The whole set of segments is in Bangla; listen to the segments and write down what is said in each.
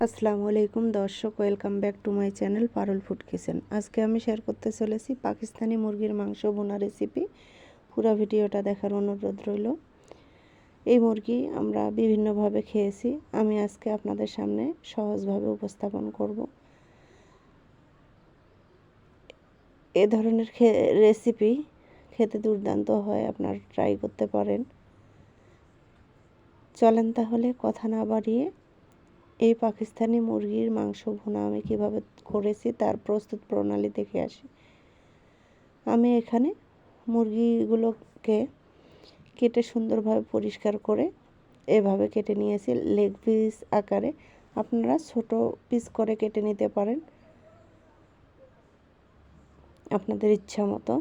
আসসালামু আলাইকুম দর্শক, welcome back to my channel Parul food kitchen. আজকে আমি শেয়ার করতে চলেছি পাকিস্তানি মুরগির মাংস বোনা রেসিপি পুরো ভিডিওটা দেখার অনুরোধ রইল। এই মুরগি আমরা বিভিন্নভাবে খেয়েছি। আমি আজকে আপনাদের সামনে সহজভাবে উপস্থাপন করব। এ ধরনের রেসিপি খেতে দুর্দান্ত হয়, আপনার ট্রাই করতে পারেন। চলেন তাহলে কথা না বাড়িয়ে এই পাকিস্তানি মুরগির মাংস ভুনা আমি কীভাবে করেছি তার প্রস্তুত প্রণালী দেখে আসি। আমি এখানে মুরগিগুলোকে কেটে সুন্দরভাবে পরিষ্কার করে এভাবে কেটে নিয়েছি। লেগ পিস আকারে আপনারা ছোট পিস করে কেটে নিতে পারেন। আপনাদের ইচ্ছা মতো।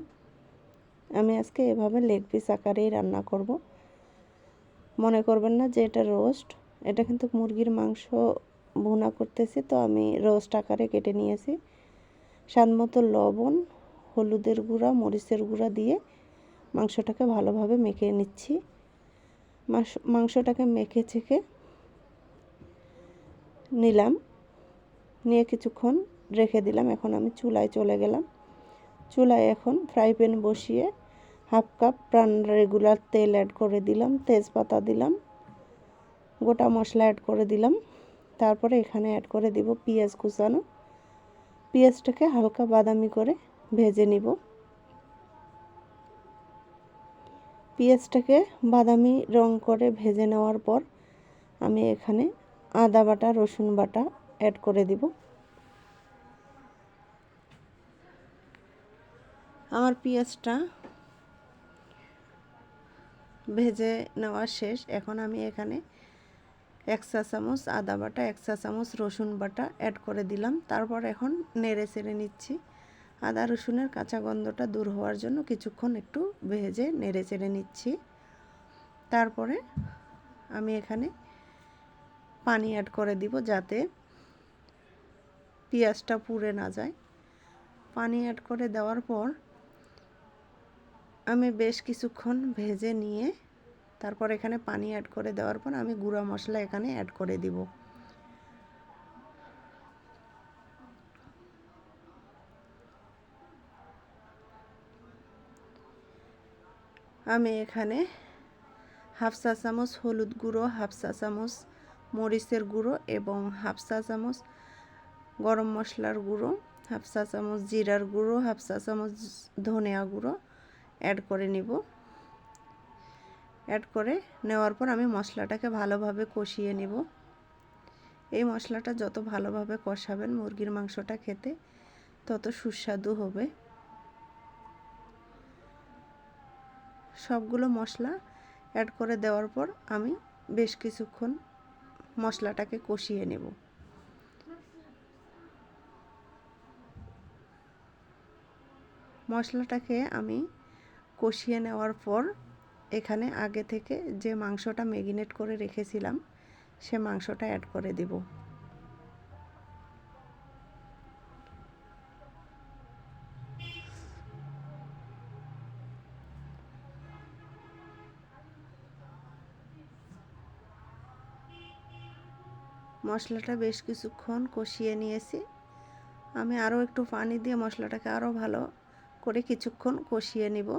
আমি আজকে এভাবে লেগ পিস আকারেই রান্না করব। মনে করবেন না যে এটা রোস্ট। এটা কিন্তু মুরগির মাংস ভুনা করতেছি, তো আমি রোস্ট আকারে কেটে নিয়েছি। স্বাদ মতো লবণ, হলুদের গুঁড়া, মরিচের গুঁড়া দিয়ে মাংসটাকে ভালোভাবে মেখে নিচ্ছি। মাংসটাকে মেখে ছেঁকে নিলাম। নিয়ে কিছুক্ষণ রেখে দিলাম, এখন আমি চুলায় চলে গেলাম। চুলায় এখন ফ্রাই প্যান বসিয়ে হাফ কাপ প্রাণ রেগুলার তেল অ্যাড করে দিলাম, তেজপাতা দিলাম। গোটা মশলা অ্যাড করে দিলাম। তারপরে এখানে অ্যাড করে দিব পেঁয়াজ কুচানো। পেঁয়াজটাকে হালকা বাদামি করে ভেজে নিব। পেঁয়াজটাকে বাদামি রং করে ভেজে নেওয়ার পর আমি এখানে আদা বাটা, রসুন বাটা অ্যাড করে দিব। আমার পেঁয়াজটা ভেজে নেওয়া শেষ। এখন আমি এখানে এক চা চামচ আদা বাটা, এক চা চামচ রসুন বাটা অ্যাড করে দিলাম। তারপর এখন নেড়ে চেড়ে নিচ্ছি। আদা রসুনের কাঁচা গন্ধটা দূর হওয়ার জন্য কিছুক্ষণ একটু ভেজে নেড়ে চেড়ে নিচ্ছি। তারপরে আমি এখানে পানি অ্যাড করে দিব যাতে পেঁয়াজটা পুড়ে না যায়। পানি অ্যাড করে দেওয়ার পর আমি বেশ কিছুক্ষণ ভেজে নিয়ে তারপর এখানে পানি অ্যাড করে দেওয়ার পর আমি গুঁড়া মশলা এখানে অ্যাড করে দিব। আমি এখানে হাফ চা চামচ হলুদ গুঁড়ো, হাফ চা চামচ মরিচের গুঁড়ো এবং হাফ চা চামচ গরম মশলার গুঁড়ো, হাফ চা চামচ জিরার গুঁড়ো, হাফ চা চামচ ধনিয়া গুঁড়ো অ্যাড করে নিব। অ্যাড করে নেওয়ার পর আমি মশলাটাকে ভালোভাবে কষিয়ে নিব। এই মশলাটা যত ভালোভাবে কষাবেন মুরগির মাংসটা খেতে তত সুস্বাদু হবে। সবগুলো মশলা অ্যাড করে দেওয়ার পর আমি বেশ কিছুক্ষণ মশলাটাকে কষিয়ে নেব। মশলাটাকে আমি কষিয়ে নেওয়ার পর এখানে আগে থেকে যে মাংসটা ম্যাগিনেট করে রেখেছিলাম, সে মাংসটা অ্যাড করে দেব। মশলাটা বেশ কিছুক্ষণ কষিয়ে নিয়েছি। আমি আরও একটু পানি দিয়ে মশলাটাকে আরও ভালো করে কিছুক্ষণ কষিয়ে নিব।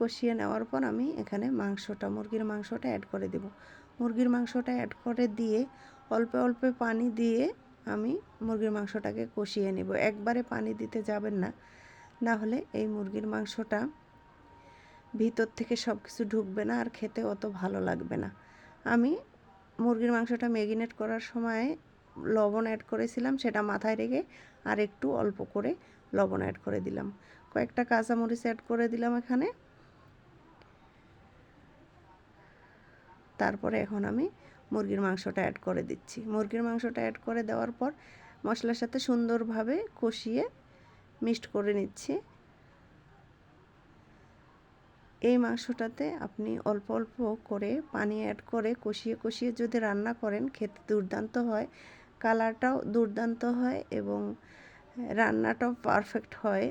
কষিয়ে নেওয়ার পর আমি এখানে মাংসটা, মুরগির মাংসটা অ্যাড করে দেব। মুরগির মাংসটা অ্যাড করে দিয়ে অল্প অল্প পানি দিয়ে আমি মুরগির মাংসটাকে কষিয়ে নেব। একবারে পানি দিতে যাবেন না না হলে এই মুরগির মাংসটা ভিতর থেকে সব কিছু ঢুকবে না আর খেতে অত ভালো লাগবে না। আমি মুরগির মাংসটা ম্যাগিনেট করার সময় লবণ অ্যাড করেছিলাম, সেটা মাথায় রেখে আর একটু অল্প করে লবণ অ্যাড করে দিলাম। কয়েকটা কাঁচামরিচ অ্যাড করে দিলাম এখানে। তারপরে এখন আমি মুরগির মাংসটা অ্যাড করে দিচ্ছি। মুরগির মাংসটা অ্যাড করে দেওয়ার পর মশলার সাথে সুন্দরভাবে কষিয়ে মিক্সড করে নিচ্ছি। এই মাংসটাতে আপনি অল্প অল্প করে পানি অ্যাড করে কষিয়ে কষিয়ে যদি রান্না করেন, খেতে দুর্দান্ত হয় কালারটাও দুর্দান্ত হয় এবং রান্নাটাও পারফেক্ট হয়।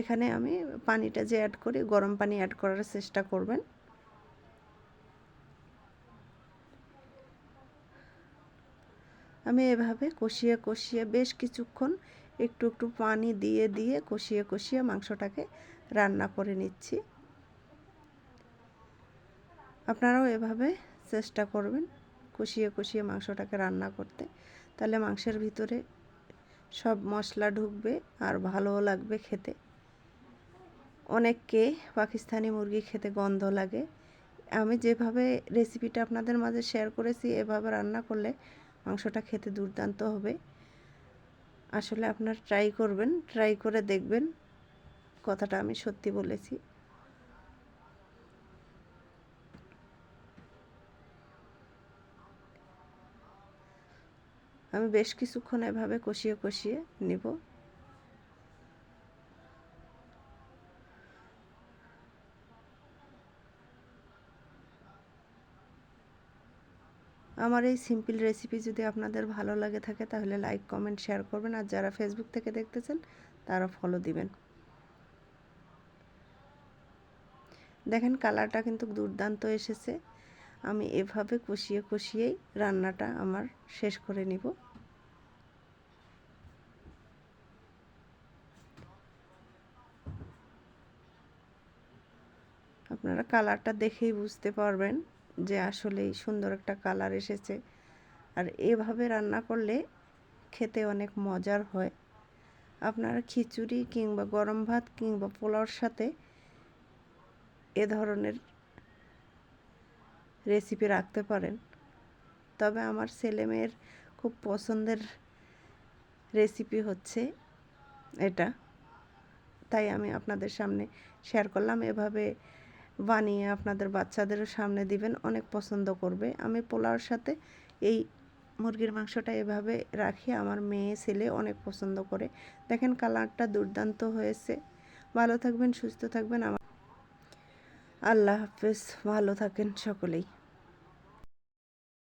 এখানে আমি পানিটা যে অ্যাড করি, গরম পানি অ্যাড করার চেষ্টা করবেন। আমি এভাবে কষিয়ে কষিয়ে বেশ কিছুক্ষণ একটু একটু পানি দিয়ে দিয়ে কষিয়ে কষিয়ে মাংসটাকে রান্না করে নিচ্ছি। আপনারাও এভাবে চেষ্টা করবেন কষিয়ে কষিয়ে মাংসটাকে রান্না করতে। তাহলে মাংসের ভিতরে সব মশলা ঢুকবে আর ভালোও লাগবে খেতে। অনেককে পাকিস্তানি মুরগি খেতে গন্ধ লাগে। আমি যেভাবে রেসিপিটা আপনাদের মাঝে শেয়ার করেছি, এভাবে রান্না করলে মাংসটা খেতে দুর্দান্ত হবে। আসলে আপনার ট্রাই করবেন ট্রাই করে দেখবেন। কথাটা আমি সত্যি বলেছি। আমি বেশ কিছুক্ষণ এভাবে কষিয়ে কষিয়ে নিব। আমার এই সিম্পল রেসিপি যদি আপনাদের ভালো লাগে থাকে, তাহলে লাইক, কমেন্ট, শেয়ার করবেন। আর যারা ফেসবুক থেকে দেখতেছেন, তারা ফলো দিবেন। দেখেন, কালারটা কিন্তু দুর্দান্ত এসেছে। আমি এভাবে কষিয়ে কষিয়েই রান্নাটা আমার শেষ করে নিব। আপনারা কালারটা দেখেই বুঝতে পারবেন। যে আসলেই সুন্দর একটা কালার এসেছে। আর এভাবে রান্না করলে খেতে অনেক মজার হয়। আপনারা খিচুড়ি কিংবা গরম ভাত কিংবা পোলাওর সাথে এ ধরনের রেসিপি রাখতে পারেন। তবে আমার ছেলেমেয়ের খুব পছন্দের রেসিপি হচ্ছে এটা। তাই আমি আপনাদের সামনে শেয়ার করলাম। এভাবে বানিয়ে আপনাদের বাচ্চাদের সামনে দিবেন, অনেক পছন্দ করবে। আমি পোলাওর সাথে এই মুরগির মাংসটা এভাবে রাখি, আমার মেয়ে, ছেলে অনেক পছন্দ করে। দেখেন কালারটা দুর্দান্ত হয়েছে। ভালো থাকবেন, সুস্থ থাকবেন, আমার আল্লাহ হাফেজ, ভালো থাকেন সকলেই।